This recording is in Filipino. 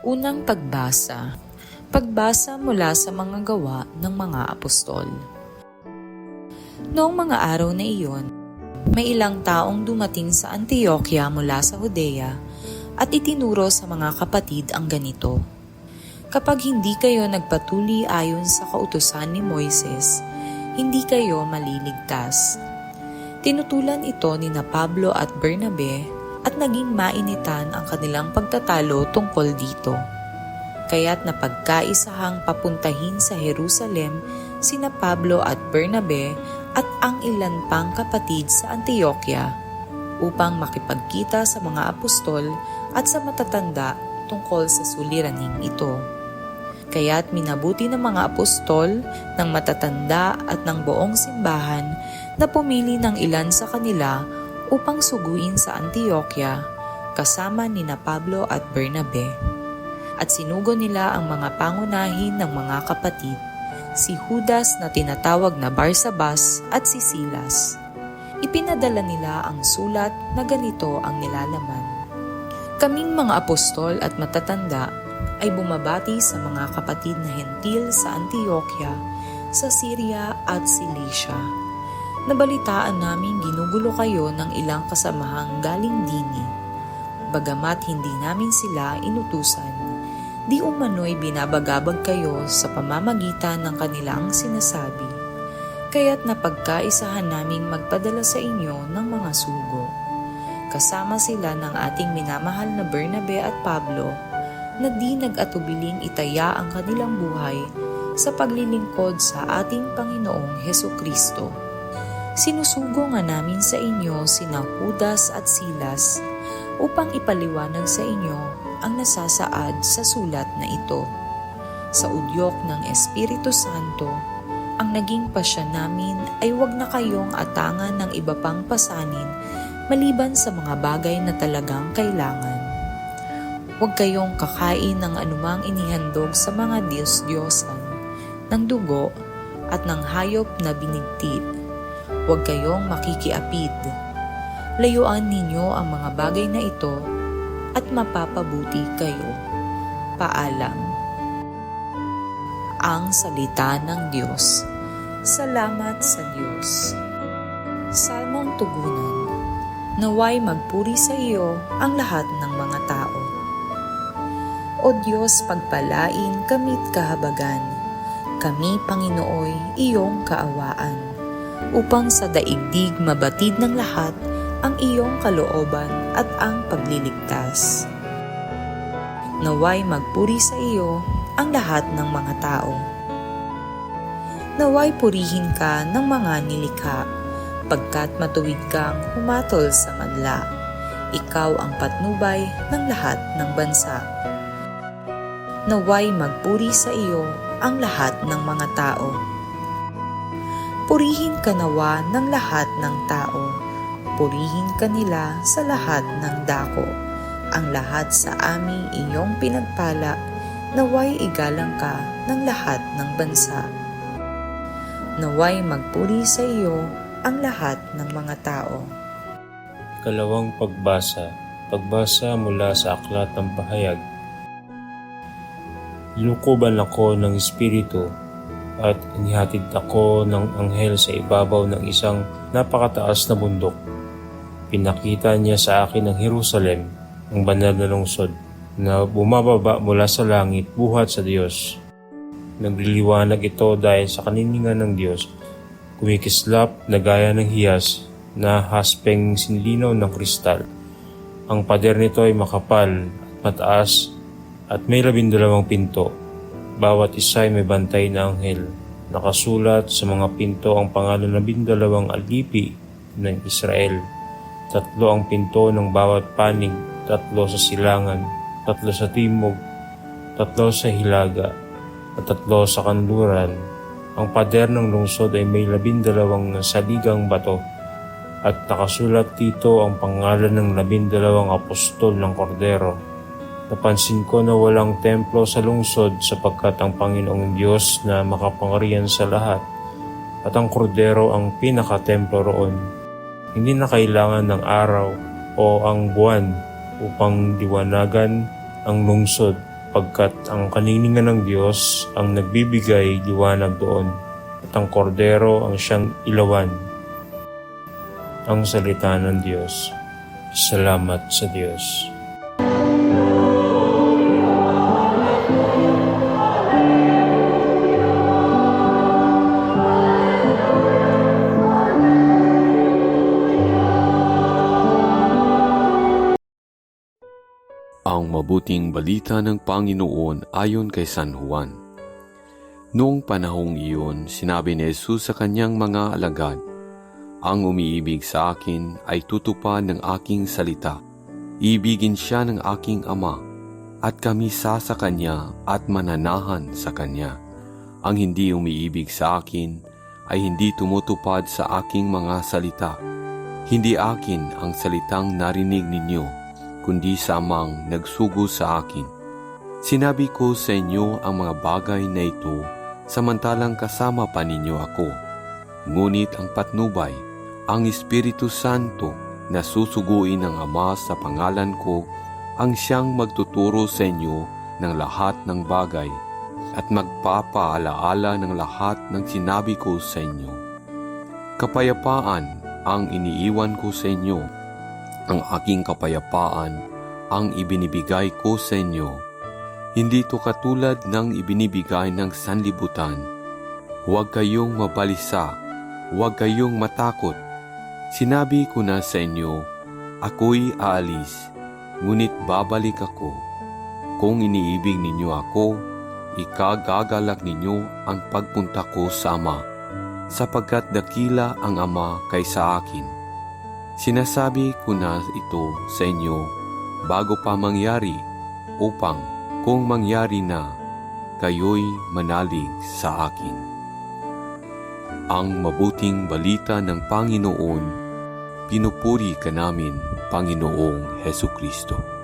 Unang pagbasa. Pagbasa mula sa mga gawa ng mga apostol. Noong mga araw na iyon, may ilang taong dumating sa Antioquia mula sa Judea at itinuro sa mga kapatid ang ganito. Kapag hindi kayo nagpatuli ayon sa kautusan ni Moises, hindi kayo maliligtas. Tinutulan ito ni na Pablo at Bernabe at naging mainitan ang kanilang pagtatalo tungkol dito. Kaya't napagkaisahang papuntahin sa Jerusalem sina Pablo at Bernabe at ang ilan pang kapatid sa Antioquia upang makipagkita sa mga apostol at sa matatanda tungkol sa suliraning ito. Kaya't minabuti ng mga apostol, ng matatanda at ng buong simbahan na pumili ng ilan sa kanila upang suguin sa Antioquia kasama ni na Pablo at Bernabe. At sinugo nila ang mga pangunahin ng mga kapatid, si Judas na tinatawag na Barsabas at si Silas. Ipinadala nila ang sulat na ganito ang nilalaman. Kaming mga apostol at matatanda ay bumabati sa mga kapatid na hentil sa Antioquia, sa Syria at Cilicia. Nabalitaan namin ginugulo kayo ng ilang kasamahang galing dini. Bagamat hindi namin sila inutusan, di umano'y binabagabag kayo sa pamamagitan ng kanilang sinasabi. Kaya't napagkaisahan naming magpadala sa inyo ng mga sugo. Kasama sila ng ating minamahal na Bernabe at Pablo na di nag-atubiling itaya ang kanilang buhay sa paglilingkod sa ating Panginoong Heso Kristo. Sinusugo nga namin sa inyo sina Judas at Silas upang ipaliwanag sa inyo ang nasasaad sa sulat na ito. Sa udyok ng Espiritu Santo, ang naging pasya namin ay wag na kayong atangan ng iba pang pasanin maliban sa mga bagay na talagang kailangan. Huwag kayong kakain ng anumang inihandog sa mga Diyos-Diyosan, ng dugo at ng hayop na binigtit. Huwag kayong makikiapid. Layuan ninyo ang mga bagay na ito at mapapabuti kayo. Paalam. Ang Salita ng Diyos. Salamat sa Diyos. Salmong Tugunan Naway magpuri sa iyo ang lahat ng mga tao. O Diyos, pagpalain kamit kahabagan. Kami, Panginooy, iyong kaawaan. Upang sa daigdig mabatid ng lahat ang iyong kalooban at ang pagliligtas. Naway magpuri sa iyo ang lahat ng mga tao. Naway purihin ka ng mga nilikha, pagkat matuwid kang humatol sa madla. Ikaw ang patnubay ng lahat ng bansa. Naway magpuri sa iyo ang lahat ng mga tao. Purihin ka nawa ng lahat ng tao. Purihin ka nila sa lahat ng dako. Ang lahat sa aming iyong pinagpala, naway igalang ka ng lahat ng bansa. Naway magpuri sa iyo ang lahat ng mga tao. Kalawang pagbasa. Pagbasa mula sa Aklat ng Pahayag. Lukuban ako ng Espiritu at inihatid ako ng anghel sa ibabaw ng isang napakataas na bundok. Pinakita niya sa akin ang Jerusalem, ang banal na lungsod, na bumababa mula sa langit buhat sa Diyos. Nagliliwanag ito dahil sa kaniningan ng Diyos. Kumikislap na gaya ng hiyas na haspeng sinlinaw ng kristal. Ang pader nito ay makapal at mataas at may labindalawang pinto. Bawat isa ay may bantay na anghel. Nakasulat sa mga pinto ang pangalan ng labindalawang alipi ng Israel. Tatlo ang pinto ng bawat panig, tatlo sa silangan, tatlo sa timog, tatlo sa hilaga, at tatlo sa kanluran. Ang pader ng lungsod ay may labindalawang saligang bato at nakasulat dito ang pangalan ng labindalawang apostol ng Kordero. Napansin ko na walang templo sa lungsod sapagkat ang Panginoong Diyos na makapangyarihan sa lahat at ang Kordero ang pinaka-templo roon. Hindi na kailangan ng araw o ang buwan upang diwanagan ang lungsod pagkat ang kaniningan ng Diyos ang nagbibigay liwanag doon at ang kordero ang siyang ilawan. Ang salita ng Diyos. Salamat sa Diyos. Ang mabuting balita ng Panginoon ayon kay San Juan. Noong panahong iyon, sinabi ni Jesus sa kanyang mga alagad, Ang umiibig sa akin ay tutupad ng aking salita. Ibigin siya ng aking ama, at kami sa sa kanya at mananahan sa kanya. Ang hindi umiibig sa akin ay hindi tumutupad sa aking mga salita. Hindi akin ang salitang narinig ninyo, kundi sa amang nagsugo sa akin. Sinabi ko sa inyo ang mga bagay na ito samantalang kasama pa ninyo ako. Ngunit ang patnubay, ang Espiritu Santo na susuguin ng Ama sa pangalan ko, ang siyang magtuturo sa inyo ng lahat ng bagay at magpapaalaala ng lahat ng sinabi ko sa inyo. Kapayapaan ang iniiwan ko sa inyo ang aking kapayapaan ang ibinibigay ko sa inyo. Hindi to katulad ng ibinibigay ng sanlibutan. Huwag kayong mabalisa, huwag kayong matakot. Sinabi ko na sa inyo, ako'y aalis, ngunit babalik ako. Kung iniibig ninyo ako, ikagagalak ninyo ang pagpunta ko sa Ama, sapagkat dakila ang Ama kaysa akin. Sinasabi ko na ito sa inyo bago pa mangyari upang kung mangyari na, kayo'y manalig sa akin. Ang mabuting balita ng Panginoon, pinupuri ka namin, Panginoong Heso Kristo.